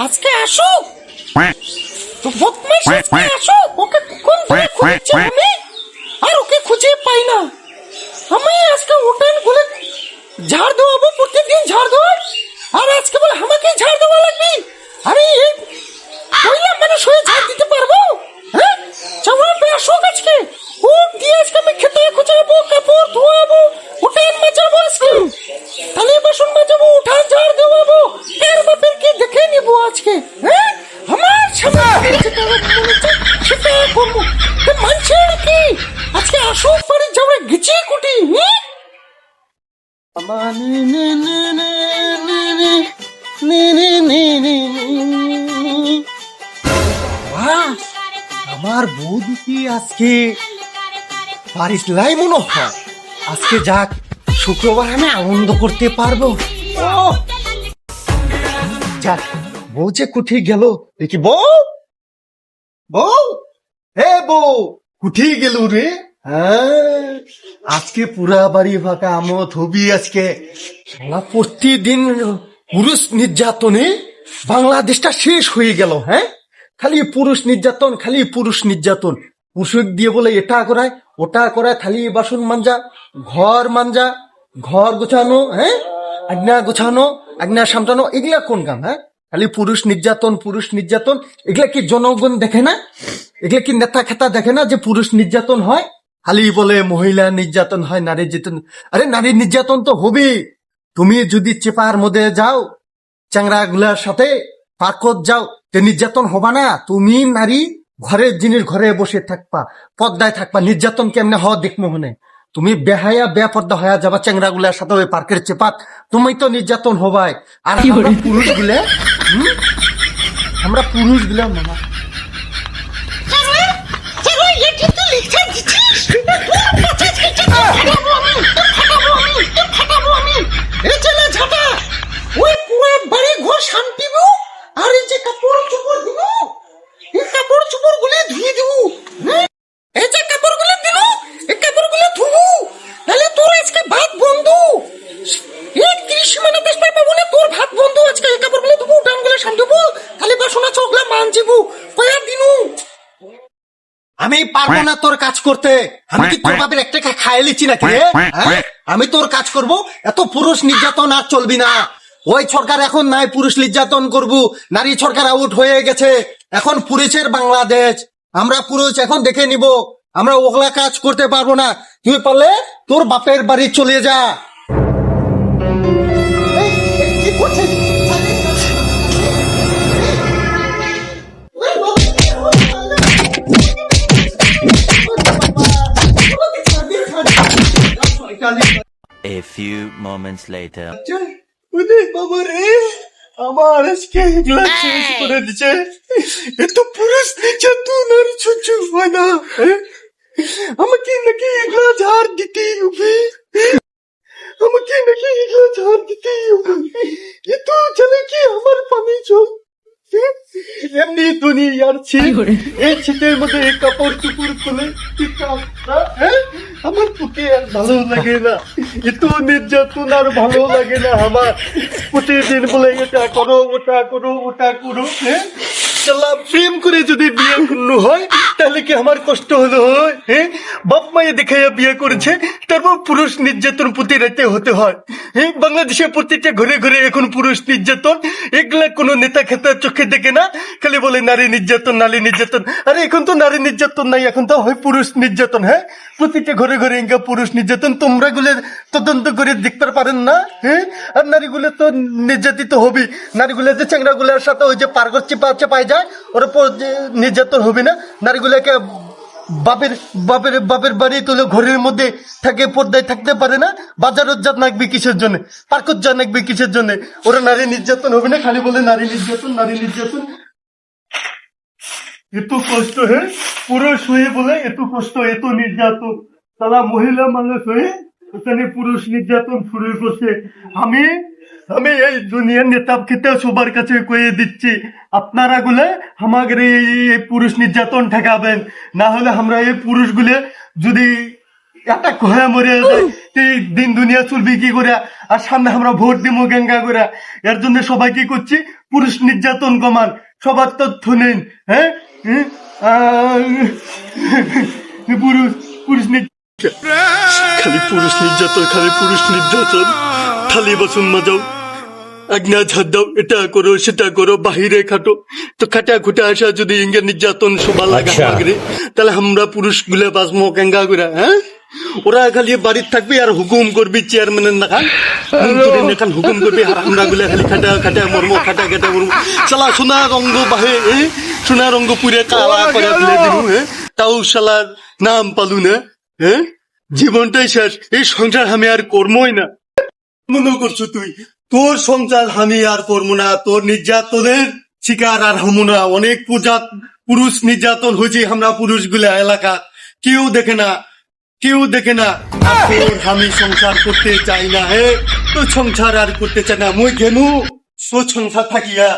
আজকে আসুক বদমাইশ আজকে আসুক ওকে কোন ধরে খুঁজছি আমি আর ওকে খুঁজে পাই না। আমি আজকে উঠান গুলে ঝাড় দেওয়াবো প্রত্যেকদিন ঝাড় দেওয়া আর আজকে বলে আমাকে ঝাড় দেওয়া লাগবে? আরে এই কইলাম মানুষ হয়ে ঝাড় দিতে পারব? হ্যাঁ আসুক আজকে ও দিয়ে আজকে আমি খেতে খুঁজাবো কাপড় ধোয়াবো উঠান মাজাবো আজকে থালি বাসন মাজাবো উঠান ঝাড় দেওয়াবো এর বাপের কি দেখে নিব আজকে হ্যাঁ আমার সামনে যেটা মনে হচ্ছে সেটা করব তো মানছে আর কি আজকে আসুক পারে যাবে গেছি কুটি হ্যাঁ নে নে নে নে নে নে নে নে নে নে বাহ, আমার বৌদিকে আজকে পারিস লাই মনে হয় আজকে যাক শুক্রবার আমি আনন্দ করতে পারব ও বউ যে কুঠি গেল দেখি বউ? বউ? হে বউ, কুঠি গেল রে? হ্যাঁ আজকে পুরা বাড়ি ফাঁকা আমত হবি আজকে। প্রতিদিন পুরুষ নির্যাতনে বাংলাদেশটা শেষ হয়ে গেল হ্যাঁ? খালি পুরুষ নির্যাতন, খালি পুরুষ নির্যাতন। পুরুষ দিয়ে বলে, এটা করায়, ওটা করায়, খালি বাসন মাঞ্জা, ঘর মাঞ্জা, ঘর গোছানো হ্যাঁ? আজ্ঞা গোছানো আজ্ঞা সামটানো, এগুলা কোন কাম হ্যাঁ? খালি পুরুষ নির্যাতন পুরুষ নির্যাতন এগুলা কি জনগণ দেখে না? এগুলা কি নেতা খেতা দেখে না যে পুরুষ নির্যাতন হয়? খালি বলে মহিলা নির্যাতন হয় নারী নির্যাতন। আরে নারী নির্যাতন তো হবে তুমি যদি চেপার মধ্যে যাও চ্যাংরা গুলার সাথে পার্কত যাও তে নির্যাতন হবা না। তুমি নারী ঘরের জিনিস ঘরে বসে থাকবা পর্দায় থাকবা। নির্যাতন কেমনে হওয়া দেখব মনে তুমি বেহায়া বেপর্দা হয়ে যাবা চ্যাংরা গুলার সাথে ওই পার্কের চেপাত। তুমি তো নির্যাতন হবাই। আর পুরুষ গুলে? আমরা পুরুষ দিলাম মামা ওই পুরো বাড়ি ঘর শান্তিব আর এই যে কাপড় চোপড় দিব এই কাপড় চোপড়গুলো ধুয়ে দিব হ্যাঁ? এই যে কাপড়গুলো দিল এই কাপড়গুলো ধুবু তাহলে তোর আজকে ভাত বন্ধ এক ত্রিশ মানে বেশ পাবো না তোর ভাত বন্ধ আজকে এই কাপড়গুলো ধুবু ডানগুলো সামলাবো খালি বাসনা চোখলা মানজিবু কয়া দিনু আমি পারব না তোর কাজ করতে। আমি কি তোর বাপের একটা খাইয়ে লিচ্ছি নাকি রে? হ্যাঁ? আমি তোর কাজ করব এত পুরুষ নির্যাতন আর চলবি না। ওই সরকার এখন নাই পুরুষ নির্যাতন করব। নারী সরকার আউট হয়ে গেছে। এখন পুরুষের বাংলাদেশ। আমরা পুরুষ এখন দেখে নিব। আমরা ওগলা কাজ করতে পারব না। তুই পারলে তোর বাপের বাড়ি চলে যা। এই, এই, কি করছিস? Few moments later. ওরে বাবা রে আমার আজকে এগুলা শেষ করে দিছে এত পুরুষ নির্যাতন আর সহ্য হয় না? আমাকে নাকি এগুলা ঝাড় দিতেই হবে। আমাকে নাকি এগুলা ঝাড় দিতেই হবে। এত চলে কি আমার পানি চল এমনি দুনিয়ার ছিট এই ছিটের মধ্যে কাপড় চুপড় খুলে হ্যাঁ? আমার আর ভালো লাগে না। এত নির্যাতন আর ভালো লাগে না আমার। প্রতিদিন বলে এটা করো ওটা করো ওটা করো হ্যাঁ? প্রেম করে যদি বিয়ে করল হয় তাহলে কি আমার কষ্ট হলো হয় হ্যাঁ? বাপ মায়ে দেখে বিয়ে করেছে তারপর পুরুষ নির্যাতন প্রতি রাতে হতে হয়। হ্যাঁ বাংলাদেশে প্রত্যেকটা ঘরে ঘরে এখন পুরুষ নির্যাতন এগুলা কোনো নেতা খেতা চোখে দেখে না, খালি বলে নারী নির্যাতন নারী নির্যাতন। আরে, এখন তো নারী নির্যাতন নাই, এখন তো হয় পুরুষ নির্যাতন হ্যাঁ? প্রতিটা ঘরে ঘরে ইনকা পুরুষ নির্যাতন, তোমরা গুলো তদন্ত করে দেখতে পারেন না হ্যাঁ আর নারীগুলো তো নির্যাতিত হবি নারীগুলো যে চ্যাংরা গুলোর সাথে ওই যে পার্গত চেপা চেপাই যায়, ওর নির্যাতন হবে না, নারীগুলোকে বাপের বাপের বাপের বাড়ি তুলে ঘরের মধ্যে থাকে, পর্দায় থাকতে পারে না। বাজারত যা নাকবি কিসের জন্য? পার্কত যা নাকবি কিসের জন্য? ওরা নারী নির্যাতন হবে না? খালি বলে নারী নির্যাতন নারী নির্যাতন। এত কষ্ট হ্যাঁ পুরুষ হয়ে বলে, এত কষ্ট, এত নির্যাতন। তারা মহিলা মানুষ হয়ে এখানে পুরুষ নির্যাতন শুরু করছে। আমি আমি এই দুনিয়ার নেতা খেতে সবার কাছে কয়ে দিচ্ছি আপনারা গুলে আমাদের এই পুরুষ নির্যাতন ঠেকাবেন না হলে আমরা এই পুরুষগুলো যদি একটা কয়ে মরে এই দিন দুনিয়া চলবি কি করে আর সামনে আমরা ভোট দিব গেঙ্গা করে এর জন্য সবাই কি করছি পুরুষ নির্যাতন কমান সবার তথ্য নেন হ্যাঁ হ্যাঁ? পুরুষ পুরুষ নির্যাতন খালি পুরুষ নির্যাতন খালি পুরুষ নির্যাতন খালি বাসন মাজাও আজ্ঞা ঝাড় দাও এটা করো সেটা করো বাহিরে খাটো তো খাটা খুটা আসা যদি ইঙ্গে নির্যাতন সবার লাগা। তাহলে আমরা পুরুষগুলা বাসমো কেঙ্গা করে হ্যাঁ ওরা খালি বাড়ির থাকবে আর হুকুম করবি চেয়ারম্যানের নাখান মন্ত্রীর নাখান হুকুম করবি আর আমরা গুলা খালি খাটা খাটা মরমো খাটা খাটা মরমো শালা সোনা রঙ্গ বাহে সোনা রঙ্গ পুরে কালা করে ফেলে দিল হ্যাঁ তাও শালার নাম পালু না হ্যাঁ জীবনটাই শেষ এই সংসার আমি আর কর্মই না মনে করছ তুই? তোর সংসার আমি আর করব না। তোর নির্যাতনের শিকার আর হমু না। অনেক পূজা পুরুষ নির্যাতন হয়েছে আমরা পুরুষগুলা এলাকা। কেউ দেখে না, কেউ দেখে না। আমি সংসার করতে চাই না, হে। তো সংসার আর করতে চাই না। মুই গেনু সো সংসার থাকিয়া